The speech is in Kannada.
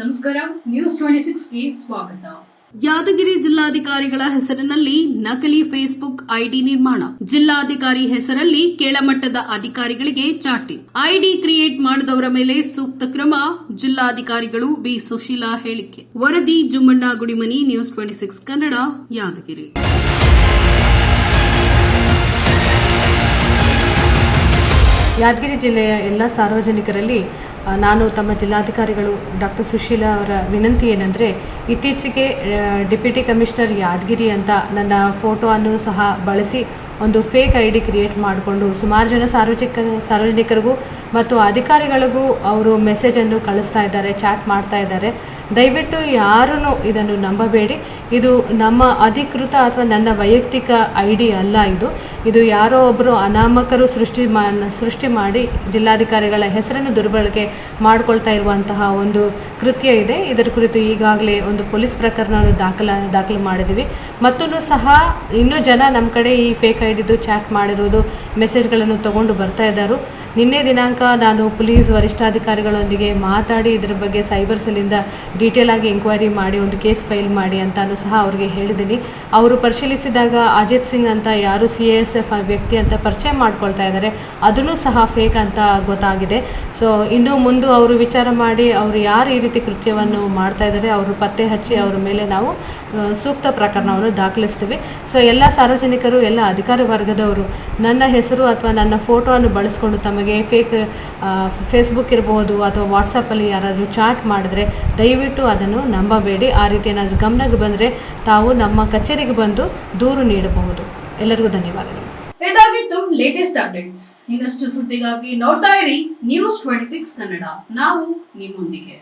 ನಮಸ್ಕಾರ ನ್ಯೂಸ್ ಟ್ವೆಂಟಿ ಸಿಕ್ಸ್ಗೆ ಸ್ವಾಗತ. ಯಾದಗಿರಿ ಜಿಲ್ಲಾಧಿಕಾರಿಗಳ ಹೆಸರಿನಲ್ಲಿ ನಕಲಿ ಫೇಸ್ಬುಕ್ ಐಡಿ ನಿರ್ಮಾಣ. ಜಿಲ್ಲಾಧಿಕಾರಿ ಹೆಸರಲ್ಲಿ ಕೆಳಮಟ್ಟದ ಅಧಿಕಾರಿಗಳಿಗೆ ಚಾಟಿ. ಐಡಿ ಕ್ರಿಯೇಟ್ ಮಾಡಿದವರ ಮೇಲೆ ಸೂಕ್ತ ಕ್ರಮ, ಜಿಲ್ಲಾಧಿಕಾರಿಗಳು ಬಿ ಸುಶೀಲಾ ಹೇಳಿಕೆ. ವರದಿ Jummanna Gudimani news twenty six Kannada, Yadgiri. Yadgiri ಜಿಲ್ಲೆಯ ಎಲ್ಲ ಸಾರ್ವಜನಿಕರಲ್ಲಿ ನಾನು ತಮ್ಮ ಜಿಲ್ಲಾಧಿಕಾರಿಗಳು ಡಾಕ್ಟರ್ ಸುಶೀಲಾ ಅವರ ವಿನಂತಿ ಏನಂದರೆ, ಇತ್ತೀಚೆಗೆ ಡೆಪ್ಯೂಟಿ ಕಮಿಷನರ್ ಯಾದಗಿರಿ ಅಂತ ನನ್ನ ಫೋಟೋ ಅನ್ನು ಸಹ ಬಳಸಿ ಒಂದು ಫೇಕ್ ಐ ಡಿ ಕ್ರಿಯೇಟ್ ಮಾಡಿಕೊಂಡು ಸುಮಾರು ಜನ ಸಾರ್ವಜನಿಕ, ಸಾರ್ವಜನಿಕರಿಗೂ ಮತ್ತು ಅಧಿಕಾರಿಗಳಿಗೂ ಅವರು ಮೆಸೇಜನ್ನು ಕಳಿಸ್ತಾ ಇದ್ದಾರೆ, ಚಾಟ್ ಮಾಡ್ತಾ ಇದ್ದಾರೆ. ದಯವಿಟ್ಟು ಯಾರೂ ಇದನ್ನು ನಂಬಬೇಡಿ. ಇದು ನಮ್ಮ ಅಧಿಕೃತ ಅಥವಾ ನನ್ನ ವೈಯಕ್ತಿಕ ಐ ಡಿ ಅಲ್ಲ ಇದು. ಇದು ಯಾರೋ ಒಬ್ಬರು ಅನಾಮಕರು ಸೃಷ್ಟಿ ಮಾ, ಸೃಷ್ಟಿ ಮಾಡಿ ಜಿಲ್ಲಾಧಿಕಾರಿಗಳ ಹೆಸರನ್ನು ದುರ್ಬಳಕೆ ಮಾಡಿಕೊಳ್ತಾ ಇರುವಂತಹ ಒಂದು ಕೃತ್ಯ ಇದೆ. ಇದರ ಕುರಿತು ಈಗಾಗಲೇ ಒಂದು ಪೊಲೀಸ್ ಪ್ರಕರಣವನ್ನು ದಾಖಲ, ದಾಖಲು ಮಾಡಿದ್ದೀವಿ. ಮತ್ತೂ ಸಹ ಇನ್ನೂ ಜನ ನಮ್ಮ ಕಡೆ ಈ ಫೇಕ್ ಐಡಿದು ಚಾಟ್ ಮಾಡಿರೋದು ಮೆಸೇಜ್ಗಳನ್ನು ತಗೊಂಡು ಬರ್ತಾ ಇದ್ದಾರೆ. ನಿನ್ನೆ ದಿನಾಂಕ ನಾನು ಪೊಲೀಸ್ ವರಿಷ್ಠಾಧಿಕಾರಿಗಳೊಂದಿಗೆ ಮಾತಾಡಿ ಇದರ ಬಗ್ಗೆ ಸೈಬರ್ ಸೆಲ್ಲಿಂದ ಡೀಟೇಲ್ ಆಗಿ ಎಂಕ್ವೈರಿ ಮಾಡಿ, ಒಂದು ಕೇಸ್ ಫೈಲ್ ಮಾಡಿ ಅಂತಾನು ಸಹ ಅವರಿಗೆ ಹೇಳಿದ್ದೀನಿ. ಅವರು ಪರಿಶೀಲಿಸಿದಾಗ ಅಜಿತ್ ಸಿಂಗ್ ಅಂತ ಯಾರು ಸಿ ಎಸ್ ಎಫ್ ವ್ಯಕ್ತಿ ಅಂತ ಪರಿಚಯ ಮಾಡ್ಕೊಳ್ತಾ ಇದ್ದಾರೆ ಅದನ್ನು ಸಹ ಫೇಕ್ ಅಂತ ಗೊತ್ತಾಗಿದೆ. ಸೊ ಇನ್ನು ಮುಂದೆ ಅವರು ವಿಚಾರ ಮಾಡಿ ಅವರು ಯಾರು ಈ ರೀತಿ ಕೃತ್ಯವನ್ನು ಮಾಡ್ತಾ ಇದ್ದಾರೆ ಅವರು ಪತ್ತೆ ಹಚ್ಚಿ ಅವರ ಮೇಲೆ ನಾವು ಸೂಕ್ತ ಪ್ರಕರಣವನ್ನು ದಾಖಲಿಸ್ತೀವಿ. ಸೊ ಎಲ್ಲ ಸಾರ್ವಜನಿಕರು, ಎಲ್ಲ ಅಧಿಕಾರಿ ವರ್ಗದವರು ನನ್ನ ಹೆಸರು ಅಥವಾ ನನ್ನ ಫೋಟೋವನ್ನು ಬಳಸ್ಕೊಂಡು ತಮಗೆ ಫೇಕ್ ಫೇಸ್ಬುಕ್ ಇರಬಹುದು ಅಥವಾ ವಾಟ್ಸಪ್ಪಲ್ಲಿ ಯಾರಾದರೂ ಚಾಟ್ ಮಾಡಿದ್ರೆ ದಯವಿಟ್ಟು ಅದನ್ನು ನಂಬಬೇಡಿ. ಆ ರೀತಿ ಏನಾದರೂ ಗಮನಕ್ಕೆ ಬಂದರೆ ತಾವು ನಮ್ಮ ಕಚೇರಿಗೆ ಬಂದು ದೂರು ನೀಡಬಹುದು. ಎಲ್ಲರಿಗೂ ಧನ್ಯವಾದಗಳು. ಇದಾಗಿತ್ತು ಲೇಟೆಸ್ಟ್ ಅಪ್ಡೇಟ್ಸ್ ಇನ್ನಷ್ಟು ಸುದ್ದಿಗಾಗಿ ನೋಡ್ತಾ ಇರಿ ನ್ಯೂಸ್ ಟ್ವೆಂಟಿ ಸಿಕ್ಸ್ ಕನ್ನಡ. ನಾವು ನಿಮ್ಮೊಂದಿಗೆ.